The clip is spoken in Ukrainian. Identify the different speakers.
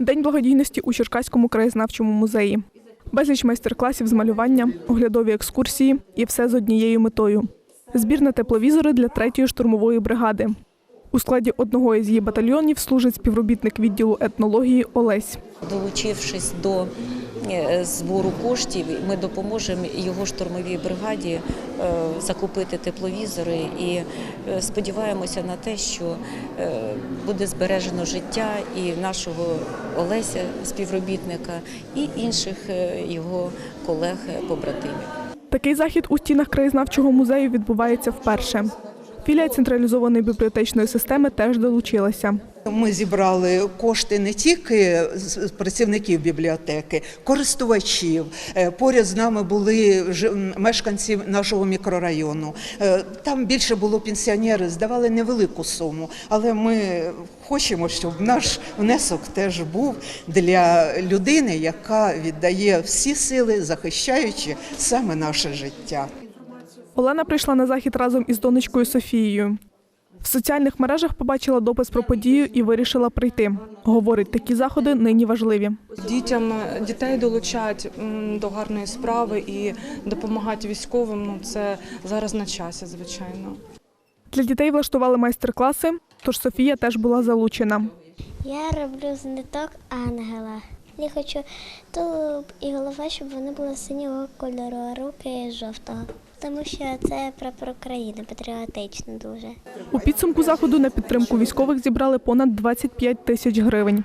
Speaker 1: День благодійності у Черкаському краєзнавчому музеї. Безліч майстер-класів з малювання, оглядові екскурсії і все з однією метою збір на тепловізори для третьої штурмової бригади. У складі одного із її батальйонів служить співробітник відділу етнології Олесь.
Speaker 2: Долучившись до е, збору коштів, ми допоможемо його штурмовій бригаді е, закупити тепловізори і сподіваємося на те, що е, буде збережено життя і нашого Олеся, співробітника, і інших е, його колег-побратимів.
Speaker 1: Такий захід у стінах краєзнавчого музею відбувається вперше. Філія централізованої бібліотечної системи теж долучилася.
Speaker 3: Ми зібрали кошти не тільки з працівників бібліотеки, користувачів. Е, Поряд з нами були мешканці нашого мікрорайону. Е, Там більше було пенсіонери, здавали невелику суму, але ми хочемо, щоб наш внесок теж був для людини, яка віддає всі сили, захищаючи саме наше життя.
Speaker 1: Олена прийшла на захід разом із донечкою Софією. В соціальних мережах побачила допис про подію і вирішила прийти. Говорить, такі заходи нині важливі.
Speaker 4: Дітям дітей долучать до гарної справи і допомагати військовим. Ну це зараз на часі, звичайно.
Speaker 1: Для дітей влаштували майстер-класи, тож Софія теж була залучена.
Speaker 5: Я роблю з ниток ангела. Я хочу тулуб і голова, щоб вони були синього кольору, а руки жовтого. Тому що це прапор України, патріотично дуже.
Speaker 1: У підсумку заходу на підтримку військових зібрали понад 25 тисяч гривень.